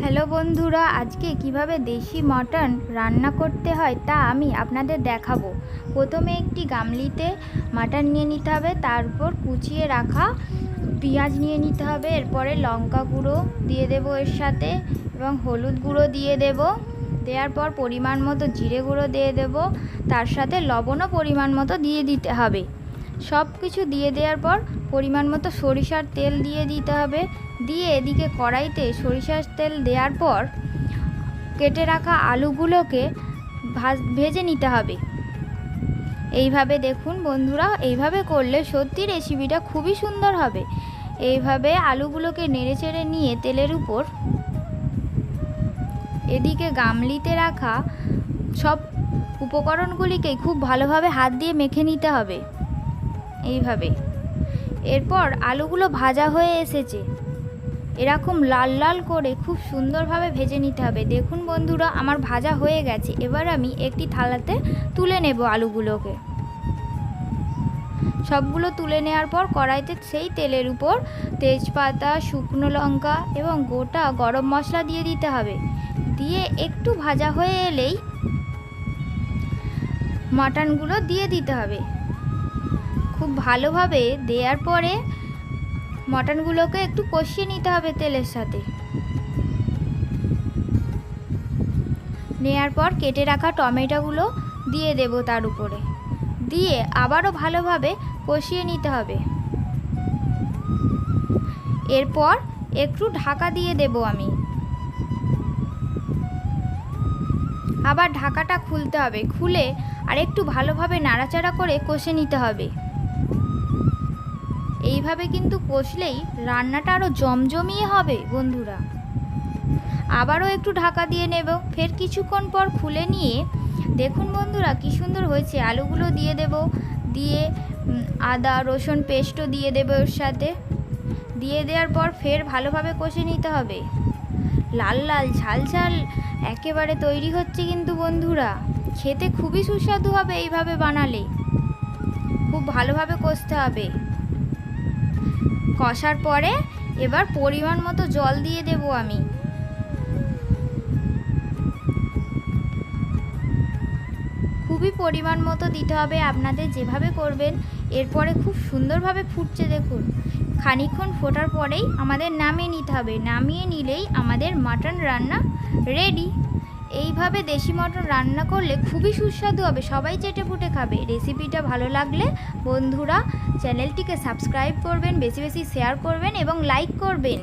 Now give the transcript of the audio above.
Hello বন্ধুরা, আজকে কীভাবে দেশি মটন রান্না করতে হয় তা আমি আপনাদের দেখাবো। প্রথমে একটি গামলিতে মাটন নিয়ে নিতে হবে, তারপর কুচিয়ে রাখা পেঁয়াজ নিয়ে নিতে হবে, এরপরে লঙ্কা গুঁড়ো দিয়ে দেবো এর সাথে এবং হলুদ গুঁড়ো দিয়ে দেব। দেওয়ার পর পরিমাণ মতো জিরে গুঁড়ো দিয়ে দেব, তার সাথে লবণও পরিমাণ মতো দিয়ে দিতে হবে। সব কিছু দিয়ে দেওয়ার পর পরিমাণ মতো সরিষার তেল দিয়ে দিতে হবে। দিয়ে এদিকে কড়াইতে সরিষার তেল দেওয়ার পর কেটে রাখা আলুগুলোকে ভাজ, ভেজে নিতে হবে। এইভাবে দেখুন বন্ধুরা এইভাবে করলে সত্যি রেসিপিটা খুবই সুন্দর হবে। এইভাবে আলুগুলোকে নেড়ে চেড়ে নিয়ে তেলের উপর এদিকে গামলিতে রাখা সব উপকরণগুলিকে খুব ভালোভাবে হাত দিয়ে মেখে নিতে হবে। এইভাবে এরপর আলুগুলো ভাজা হয়ে এসেছে। এরকম লাল লাল করে খুব সুন্দরভাবে ভেজে নিতে হবে। দেখুন বন্ধুরা, আমার ভাজা হয়ে গেছে। এবার আমি একটি থালাতে তুলে নেব আলুগুলোকে। সবগুলো তুলে নেওয়ার পর কড়াইতে সেই তেলের উপর তেজপাতা, শুকনো লঙ্কা এবং গোটা গরম মশলা দিয়ে দিতে হবে। দিয়ে একটু ভাজা হয়ে এলেই মাটনগুলো দিয়ে দিতে হবে। খুব ভালোভাবে দেওয়ার পরে মটনগুলোকে একটু কষিয়ে নিতে হবে তেলের সাথে। নেয়ার পর কেটে রাখা টমেটোগুলো দিয়ে দেব তার উপরে। দিয়ে আবারও ভালোভাবে কষিয়ে নিতে হবে। এরপর একটু ঢাকা দিয়ে দেব আমি। আবার ঢাকাটা খুলতে হবে। খুলে আর একটু ভালোভাবে নাড়াচাড়া করে কষে নিতে হবে। এইভাবে কিন্তু কষলেই রান্নাটা আরও জমজমিয়ে হবে, বন্ধুরা। আবারও একটু ঢাকা দিয়ে নেব। ফের কিছুক্ষণ পর খুলে নিয়ে, দেখুন বন্ধুরা, কি সুন্দর হয়েছে। আলুগুলো দিয়ে দেব, দিয়ে আদা, রসুন পেস্টও দিয়ে দেবো ওর সাথে। দিয়ে দেওয়ার পর ফের ভালোভাবে কষে নিতে হবে। লাল লাল, ঝাল ঝাল একেবারে তৈরি হচ্ছে কিন্তু বন্ধুরা। খেতে খুবই সুস্বাদু হবে এইভাবে বানালে। খুব ভালোভাবে কষতে হবে। কষার পরে এবার পরিমাণ মতো জল দিয়ে দেব আমি। খুবই পরিমাণ মতো দিতে হবে, আপনাদের যেভাবে করবেন, এরপরে খুব সুন্দরভাবে ফুটছে দেখুন। খানিকক্ষণ ফোটার পরেই আমাদের নামিয়ে নিতে হবে। নামিয়ে নিলেই আমাদের মাটন রান্না রেডি এইভাবে দেশি মটন রান্না করলে খুবই সুস্বাদু হবে। সবাই চেটে ফুটে খাবে। রেসিপিটা ভালো লাগলে বন্ধুরা চ্যানেলটিকে সাবস্ক্রাইব করবেন, বেশি বেশি শেয়ার করবেন এবং লাইক করবেন।